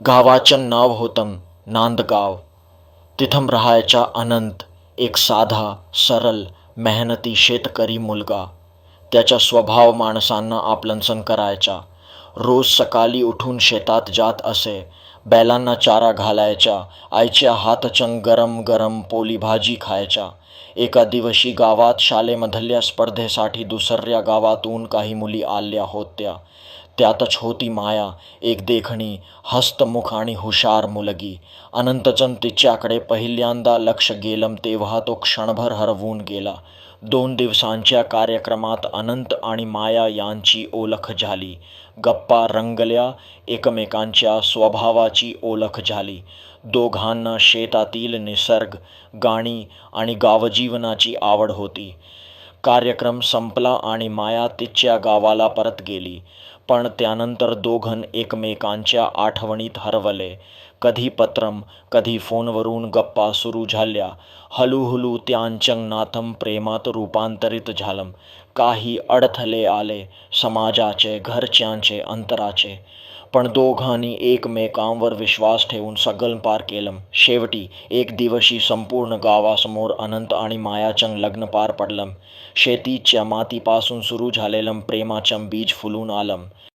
गावाचं नाव होतं नांदगाव. तिथं राहायचा अनंत एक साधा सरल मेहनती शेतकरी मुलगा. त्याचा स्वभाव माणसांना आपलंसन करायचा. रोज सकाळी उठून शेतात जात असे. बैलांना चारा घालायचा. आईच्या हातचं गरम गरम पोली भाजी खायचा. एका दिवशी गावात शालेमधल्या स्पर्धेसाठी दुसऱ्या गावातून काही मुली आल्या होत्या. त्यातच होती माया. एक देखणी हस्तमुख आणि हुशार मुलगी. अनंतचंद तिच्याकडे पहिल्यांदा लक्ष गेलं तेव्हा तो क्षणभर हरवून गेला. दोन दिवसांच्या कार्यक्रमात अनंत आणि माया यांची ओळख झाली. गप्पा रंगल्या एकमेकांच्या स्वभावाची ओळख झाली. दोघांना शेतातील निसर्ग गाणी आणि गावजीवनाची आवड होती. कार्यक्रम संपला आणि माया तिच्या गावाला परत गेली. पण त्यानंतर दोघं एकमेकांच्या आठवणीत हरवले. कधी पत्रम कधी फोनवरून गप्पा सुरू झाल्या. हळूहळू त्यांचं प्रेमात रूपांतरित झालं. काही अडथळे आले समाजाचे घरच्यांचे अंतराचे. पण दोघांनी एकमेकांवर विश्वास ठेवून सगळं पार केलं. शेवटी एक दिवशी संपूर्ण गावासमोर अनंत आणि मायाचं लग्न पार पडलं. शेतीच्या मातीपासून सुरू झालेलं प्रेमाचं बीज फुलून आलं.